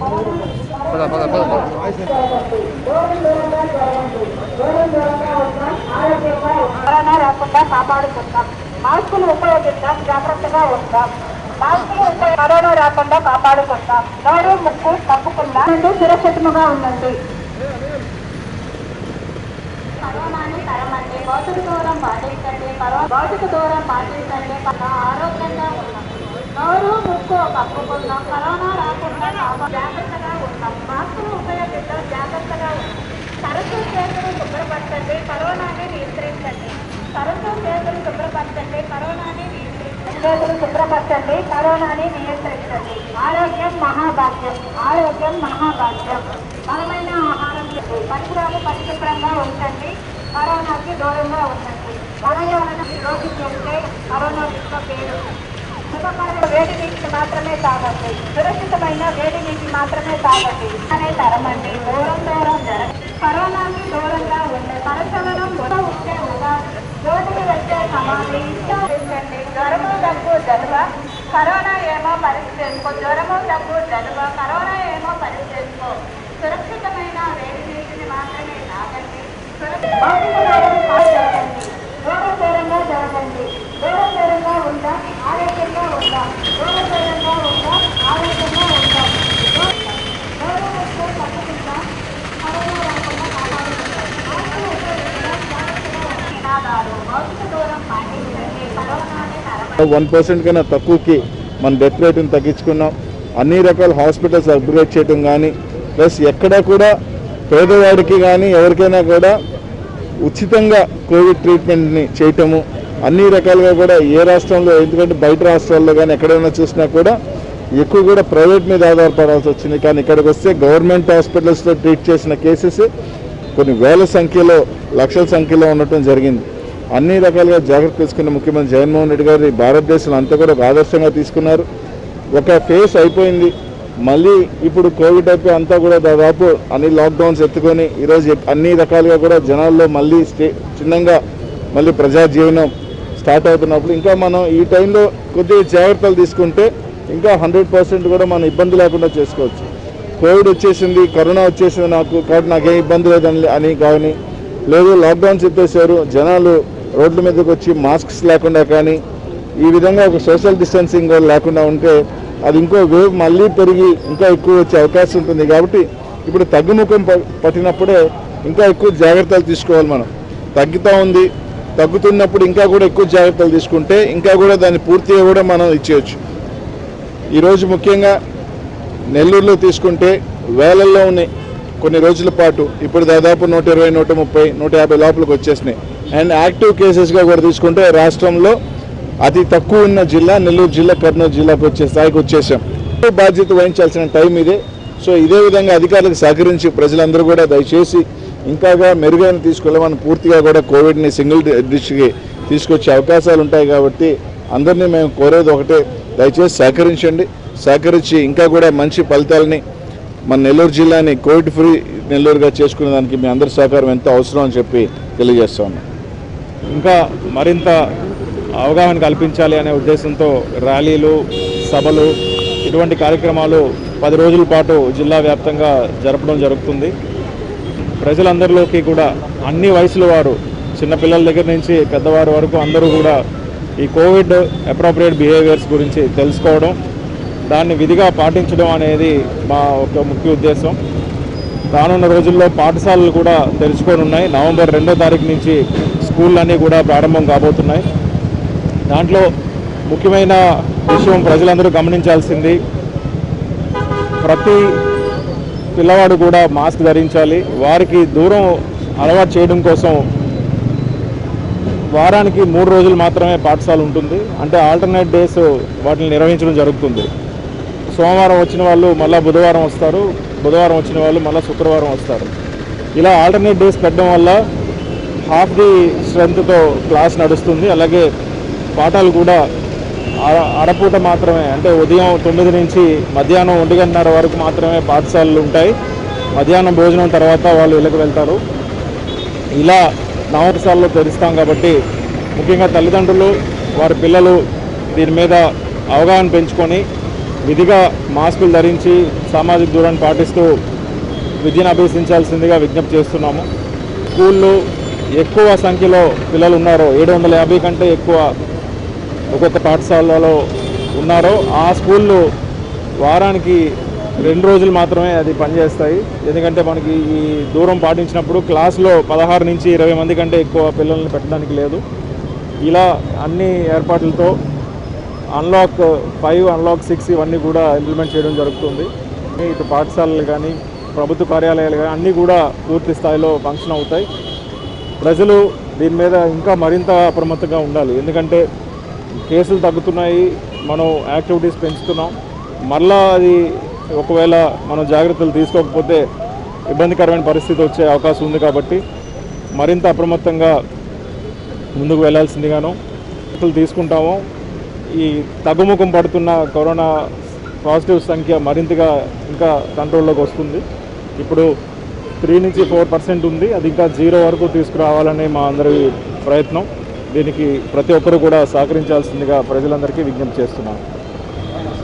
పద పద పద పద. కరోనా రాకుండా కాపాడుకుంటాం మాస్కులు ఉపయోగిద్దాం జాగ్రత్తగా ఉంటాం మాస్కులు కరోనా రాకుండా కాపాడుకుంటాం నోరు ముక్కు తప్పకుండా సురక్షితముగా ఉండండి. కరోనాని తరమండి భౌతిక దూరం పాటించండి కరోనా భౌతిక దూరం పాటించండి పక్క ఆరోగ్యంగా ఉన్నాం నోరు ముక్కు కప్పుకుందాం కరోనా రాకుండా జాగ్రత్తగా ఉన్నాం మాస్కులు ఉపయోగిద్దాం జాగ్రత్తగా ఉంటాం తరచూ చేతులు శుభ్రపరచండి కరోనాని నియంత్రించండి. తరచూ చేతులు శుభ్రపరచండి కరోనాని నియంత్రించండి. చేతులు శుభ్రపరచండి కరోనాని నియంత్రించండి. ఆరోగ్యం మహాభాగ్యం. ఆరోగ్యం మహాభాగ్యం. బలమైన ఆహారం తినండి. పరిసరాలు పరిశుభ్రంగా ఉంచండి. కరోనాకి దూరంగా ఉండండి వలయాలను రోగి చేస్తే కరోనా విశ్వ పేరు. శుభకరమైన వేడి నీటిని మాత్రమే తాగండి. సురక్షితమైన వేడి నీటి మాత్రమే తాగండి. అనే తరమండి. దూరం దూరం జరగండి కరోనాకి దూరంగా ఉండే పరిశోధనం కూడా ఉంటే ఉగాది రోడ్డుకి వచ్చే సమాధి ఇష్టండి జ్వరము దగ్గు జలుబ. కరోనా ఏమో పరీక్ష చేసుకో జ్వరము దగ్గు జలుబ. కరోనా ఏమో పరీక్ష చేసుకో సురక్షితమైన వేడి నీటిని మాత్రమే తాగండి. సురక్షిత భౌతిక దూరం కాదు జరగండి దూరం దూరంగా జరగండి దూరం దూరంగా ఉంటాం ఆరోగ్యంగా ఉంటాం దూరం దూరంగా ఉంటాం ఆరోగ్యంగా ఉంటాం దూరం వస్తే తప్పుకుంటాం కరోనా రాకుండా కాపాడుకుంటాం మాస్కులు ఉపయోగించడం జాగ్రత్తగా ఉండండి. నినాదాలు భౌతిక దూరం పాటించండి కరోనాని తరమ వన్ పర్సెంట్ కన్నా తక్కువకి మన డెత్ రేట్ని తగ్గించుకున్నాం. అన్ని రకాల హాస్పిటల్స్ అప్గ్రేడ్ చేయడం కానీ ప్లస్ ఎక్కడ కూడా పేదవాడికి కానీ ఎవరికైనా కూడా ఉచితంగా కోవిడ్ ట్రీట్మెంట్ని చేయటము అన్ని రకాలుగా కూడా ఏ రాష్ట్రంలో ఎందుకంటే బయట రాష్ట్రాల్లో కానీ ఎక్కడైనా చూసినా కూడా ఎక్కువ కూడా ప్రైవేట్ మీద ఆధారపడాల్సి వచ్చింది. కానీ ఇక్కడికి వస్తే గవర్నమెంట్ హాస్పిటల్స్లో ట్రీట్ చేసిన కేసెస్ కొన్ని వేల సంఖ్యలో లక్షల సంఖ్యలో ఉండటం జరిగింది. అన్ని రకాలుగా జాగ్రత్త తీసుకున్న ముఖ్యమంత్రి జగన్మోహన్ రెడ్డి గారు భారతదేశంలో అంతా కూడా ఒక ఆదర్శంగా తీసుకున్నారు. ఒక ఫేస్ అయిపోయింది. మళ్ళీ ఇప్పుడు కోవిడ్ అయిపోయి అంతా కూడా దాదాపు అన్ని లాక్డౌన్స్ ఎత్తుకొని ఈరోజు అన్ని రకాలుగా కూడా జనాల్లో మళ్ళీ స్టే చిన్నంగా మళ్ళీ ప్రజా జీవనం స్టార్ట్ అవుతున్నప్పుడు ఇంకా మనం ఈ టైంలో కొద్దిగా జాగ్రత్తలు తీసుకుంటే ఇంకా హండ్రెడ్ పర్సెంట్ కూడా మనం ఇబ్బంది లేకుండా చేసుకోవచ్చు. కోవిడ్ వచ్చేసింది కరోనా వచ్చేసింది నాకు కాబట్టి నాకేం ఇబ్బంది లేదని అని కానీ లేదు లాక్డౌన్ చెప్పేశారు జనాలు రోడ్ల మీదకి వచ్చి మాస్క్స్ లేకుండా కానీ ఈ విధంగా ఒక సోషల్ డిస్టెన్సింగ్ లేకుండా ఉంటే అది ఇంకో వేవ్ మళ్ళీ పెరిగి ఇంకా ఎక్కువ వచ్చే అవకాశం ఉంటుంది. కాబట్టి ఇప్పుడు తగ్గుముఖం ప- పట్టినప్పుడే ఇంకా ఎక్కువ జాగ్రత్తలు తీసుకోవాలి మనం. తగ్గుతూ ఉంది తగ్గుతున్నప్పుడు ఇంకా కూడా ఎక్కువ జాగ్రత్తలు తీసుకుంటే ఇంకా కూడా దాన్ని పూర్తిగా కూడా మనం ఇచ్చేయచ్చు. ఈరోజు ముఖ్యంగా నెల్లూరులో తీసుకుంటే వేలల్లో ఉన్నాయి. కొన్ని రోజుల పాటు ఇప్పుడు దాదాపు నూట ఇరవై నూట ముప్పై నూట యాభై లోపలికి వచ్చేసినాయి. అండ్ యాక్టివ్ కేసెస్గా కూడా తీసుకుంటే రాష్ట్రంలో అతి తక్కువ ఉన్న జిల్లా నెల్లూరు జిల్లా కర్నూలు జిల్లాకు వచ్చే స్థాయికి వచ్చేసాం. బాధ్యత వహించాల్సిన టైం ఇదే. సో ఇదే విధంగా అధికారులకు సహకరించి ప్రజలందరూ కూడా దయచేసి ఇంకాగా మెరుగైన తీసుకెళ్ళమని పూర్తిగా కూడా కోవిడ్ని సింగిల్ డిస్ట్రిక్ట్కి తీసుకొచ్చే అవకాశాలు ఉంటాయి కాబట్టి అందరినీ మేము కోరేది ఒకటే. దయచేసి సహకరించండి. సహకరించి ఇంకా కూడా మంచి ఫలితాలని మన నెల్లూరు జిల్లాని కోవిడ్ ఫ్రీ నెల్లూరుగా చేసుకునే దానికి మీ అందరి సహకారం ఎంతో అవసరం అని చెప్పి తెలియజేస్తా ఉన్నాం. ఇంకా మరింత అవగాహన కల్పించాలి అనే ఉద్దేశంతో ర్యాలీలు సభలు ఇటువంటి కార్యక్రమాలు పది రోజుల పాటు జిల్లా వ్యాప్తంగా జరపడం జరుగుతుంది. ప్రజలందరిలోకి కూడా అన్ని వయసుల వారు చిన్నపిల్లల దగ్గర నుంచి పెద్దవారి వరకు అందరూ కూడా ఈ కోవిడ్ అప్రోప్రియేట్ బిహేవియర్స్ గురించి తెలుసుకోవడం దాన్ని విధిగా పాటించడం అనేది మా ఒక ముఖ్య ఉద్దేశం. రానున్న రోజుల్లో పాఠశాలలు కూడా తెరుచుకొని ఉన్నాయి. నవంబర్ రెండో తారీఖు నుంచి స్కూళ్ళన్నీ కూడా ప్రారంభం కాబోతున్నాయి. దాంట్లో ముఖ్యమైన విషయం ప్రజలందరూ గమనించాల్సింది ప్రతి పిల్లవాడు కూడా మాస్క్ ధరించాలి. వారికి దూరం అలవాటు చేయడం కోసం వారానికి మూడు రోజులు మాత్రమే పాఠశాల ఉంటుంది. అంటే ఆల్టర్నేట్ డేస్ వాటిని నిర్వహించడం జరుగుతుంది. సోమవారం వచ్చిన వాళ్ళు మళ్ళీ బుధవారం వస్తారు బుధవారం వచ్చిన వాళ్ళు మళ్ళీ శుక్రవారం వస్తారు. ఇలా ఆల్టర్నేట్ డేస్ పెట్టడం వల్ల హాఫ్ ది స్ట్రెంత్తో క్లాస్ నడుస్తుంది. అలాగే పాఠాలు కూడా అరపూట మాత్రమే అంటే ఉదయం తొమ్మిది నుంచి మధ్యాహ్నం ఒంటి గంటన్నర వరకు మాత్రమే పాఠశాలలు ఉంటాయి. మధ్యాహ్నం భోజనం తర్వాత వాళ్ళు ఇళ్ళకి వెళ్తారు. ఇలా నవపాఠశాలలో తెరుస్తాం కాబట్టి ముఖ్యంగా తల్లిదండ్రులు వారి పిల్లలు దీని మీద అవగాహన పెంచుకొని విధిగా మాస్కులు ధరించి సామాజిక దూరాన్ని పాటిస్తూ విద్యను అభ్యసించాల్సిందిగా విజ్ఞప్తి చేస్తున్నాము. స్కూళ్ళు ఎక్కువ సంఖ్యలో పిల్లలు ఉన్నారో ఏడు వందల యాభై కంటే ఎక్కువ ఒక్కొక్క పాఠశాలలో ఉన్నారో ఆ స్కూళ్ళు వారానికి రెండు రోజులు మాత్రమే అది పనిచేస్తాయి. ఎందుకంటే మనకి ఈ దూరం పాటించినప్పుడు క్లాస్లో పదహారు నుంచి ఇరవై మంది కంటే ఎక్కువ పిల్లల్ని పెట్టడానికి లేదు. ఇలా అన్ని ఏర్పాట్లతో అన్లాక్ ఫైవ్ అన్లాక్ సిక్స్ ఇవన్నీ కూడా ఇంప్లిమెంట్ చేయడం జరుగుతుంది. ఇటు పాఠశాలలు కానీ ప్రభుత్వ కార్యాలయాలు కానీ అన్నీ కూడా పూర్తి స్థాయిలో ఫంక్షన్ అవుతాయి. ప్రజలు దీని మీద ఇంకా మరింత అప్రమత్తంగా ఉండాలి. ఎందుకంటే కేసులు తగ్గుతున్నాయి మనం యాక్టివిటీస్ పెంచుతున్నాం. మరలా అది ఒకవేళ మనం జాగ్రత్తలు తీసుకోకపోతే ఇబ్బందికరమైన పరిస్థితి వచ్చే అవకాశం ఉంది కాబట్టి మరింత అప్రమత్తంగా ముందుకు వెళ్ళాల్సిందిగాను తీసుకుంటాము. ఈ తగ్గుముఖం పడుతున్న కరోనా పాజిటివ్ సంఖ్య మరింతగా ఇంకా కంట్రోల్లోకి వస్తుంది. ఇప్పుడు త్రీ నుంచి ఫోర్ పర్సెంట్ ఉంది. అది ఇంకా జీరో వరకు తీసుకురావాలనే మా అందరి ప్రయత్నం. దీనికి ప్రతి ఒక్కరు కూడా సహకరించాల్సిందిగా ప్రజలందరికీ విజ్ఞప్తి చేస్తున్నాను.